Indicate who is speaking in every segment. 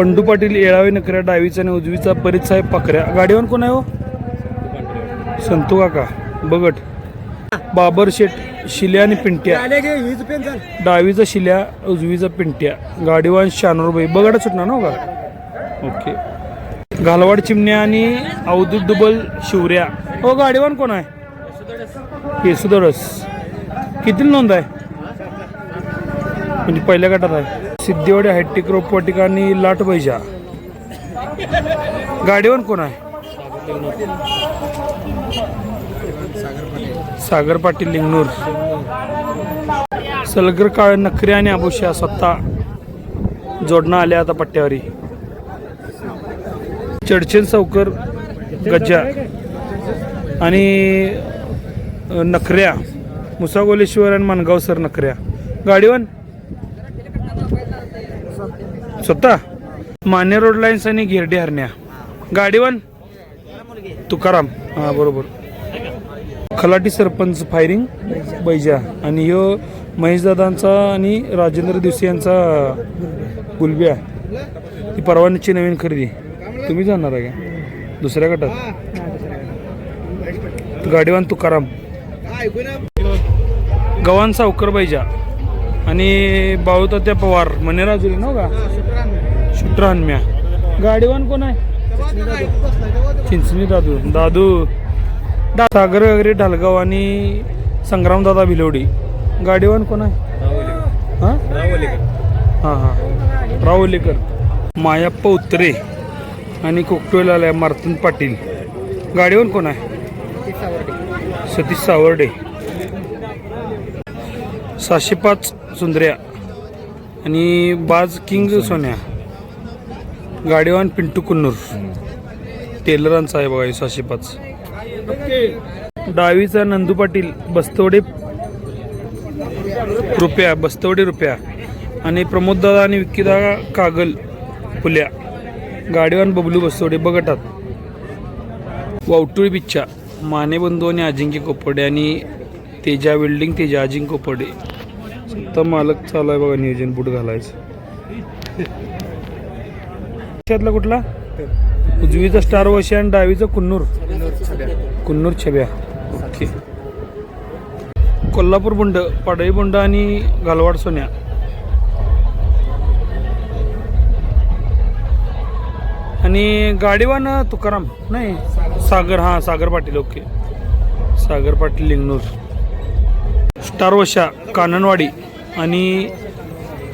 Speaker 1: बंडू पाटील येळावे नकऱ्या डावीचा आणि उजवीचा परीत साहेब पाकऱ्या गाडीवर कोण आहे हो? संतू काका. बगट बाबर शेठ शिल्या आणि पिंट्या. डावीचा शिल्या उजवीचा पिंट्या. गाडीवान शानूरबाई. बगड सुटणार ना हो का? ओके. घालवाड चिमण्या आणि अवधूत दुबल शिवऱ्या. हो गाडीवान कोण आहे? येसुदरस किती नोंद आहे? म्हणजे पहिल्या गटात आहे. सिद्धिवाडी हायटेक रोपवाटिका आणि लाट बैजा. गाडीवर कोण आहे? सागर पाटील लिंगनूर. सलगर काळ नखरे आणि आभुषा स्वतः जोडणं आल्या आता पट्ट्यावरी. चडचेन सावकर गज्जा. आणि नखऱ्या. मुसागोलेश्वर आणि माणगाव सर नखऱ्या. गाडीवन स्वतः? मान्य रोड लाईन्स आणि गिरडी हरण्या. गाडीवन? तुकाराम. हा बरोबर. खलाटी सरपंच फायरिंग बैजा. आणि ह्यो महेशदादांचा आणि राजेंद्र दिवसे यांचा गुलब्या. ही परवानगीची नवीन खरेदी. तुम्ही जाणार आहे का? दुसऱ्या गटात? गाडीवान तुकाराम. गव्हाण सावकर बैजा. आणि बाळूतात्या पवार मनेराजुरी ना का? शुट्रानम्या गाडीवान कोण आहे? चिंचणी दादू. दादू. दा सागर वगैरे ढालगाव आणि संग्रामदादा भिलवडी. गाडीवान कोण आहे? हां? हां हां. रावलेकर मायाप्पा उतरे आणि कोकटोला आल्या मार्तन पाटील. गाडीवर कोण आहे? सतीश सावर्डे. सहाशे पाच सुंदर्या आणि बाज किंग सोन्या. गाडीवान पिंटू कुन्नूर. टेलरांचा आहे बघा सहाशे पाच डावीचा नंदू पाटील बस्तवडे रुपया बस्तवडे रुपया. आणि प्रमोददादा आणि विक्कीदादा कागल फुल्या. गाडीवान बबलू बस्तवडे बगटात. वावटुळी बिच्चा माने बंधू आणि अजिंक्य कोपडे आणि तेजा बिल्डिंग तेजा अजिंक्य कोपडे तर मालक चालू आहे बघा नियोजन बूट घालायचं. त्यातला कुठला? उजवीचा स्टार वशी आणि डावीचा कुन्नूर. कुन्नूर छब्या. ओके कोल्हापूर बुंड पाडळी बुंड आणि घालवाड सोन्या. आणि गाडीवान तुकाराम. नाही सागर हां सागर पाटील ओके सागर पाटील लिंगनूर. स्टार वशा काननवाडी आणि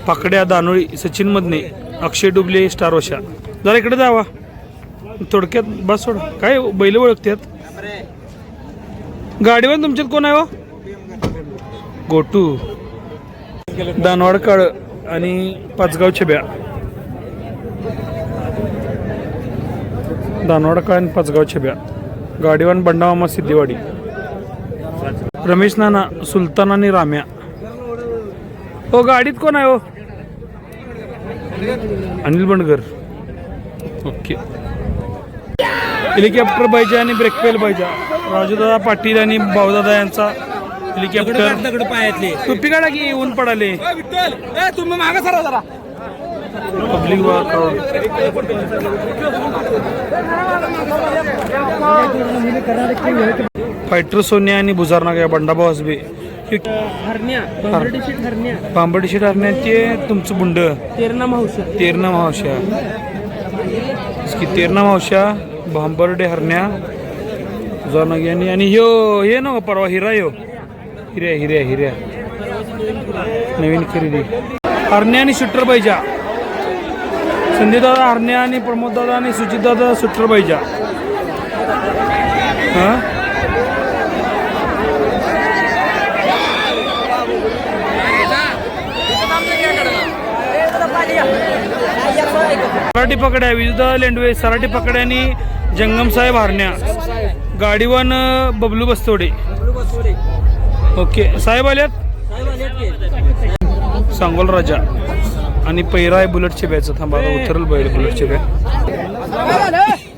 Speaker 1: पाकड्या दानोळी सचिन मधने अक्षय डुबले स्टार वशा. जरा इकडे जावा. थोडक्यात बस सोड. काय बैल ओळखतात गाडीवर तुमच्यात कोण आहे हो? गोटू. दानवाड काळ आणि पाचगाव छब्या. दानवाड काळ आणि पाचगाव छब्या. गाडीवान बंडामामा सिद्धीवाडी. रमेश नाना सुलतान आणि राम्या. हो गाडीत कोण आहे हो? अनिल बंडगर. ओके. हेलिकॉप्टर पाहिजे आणि ब्रेक पेल पाहिजे. राजूदादा पाटील आणि भाऊदादा यांचा हेलिकॉप्टर. टोपी काढा की ऊन पडाले.
Speaker 2: तुम्ही मागे सरा जरा.
Speaker 1: पब्लिक क्राऊड फायटर सोन्या आणि बुजारनाग या बंडाभाऊ हसबे
Speaker 2: हरण्या बांबर्डी शीट हरण्या
Speaker 1: बांबडी शिट ते तुमचं बुंड.
Speaker 2: तेरणा मावशा
Speaker 1: तेरणा मावश्या. की तेरणा मावश्या भांबर्डे हरण्या बुजारनाग यांनी. आणि ह्यो हे ना परवा हिरा ह्यो. हिऱ्या हिऱ्या हिऱ्या. नवीन खरेदी. हरण्या आणि शूटर पाहिजा संजयदादा हरण्या आणि प्रमोददादा आणि सुजितदादा शूटर पाहिजा हां? सराटी पकड्या विविध लेंडवे सराटी पकड्यानी जंगमसाहेब जंगम साहेब हरण्या. गाडीवान बबलू बस्तोडे. ओके साहेब आल्यात? सांगोल राजा. आणि पैरा आहे बुलेट छेब्याचं. थांबा उतरल बैल बुलेट छेब्या.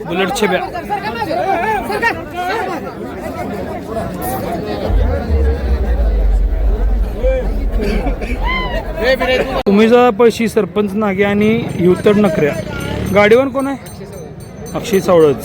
Speaker 1: बुलेट छेब्या. तुम्ही जा पैशी सरपंच नागे आणि युतड नकऱ्या. गाडीवर कोण आहे? अक्षय सावळच.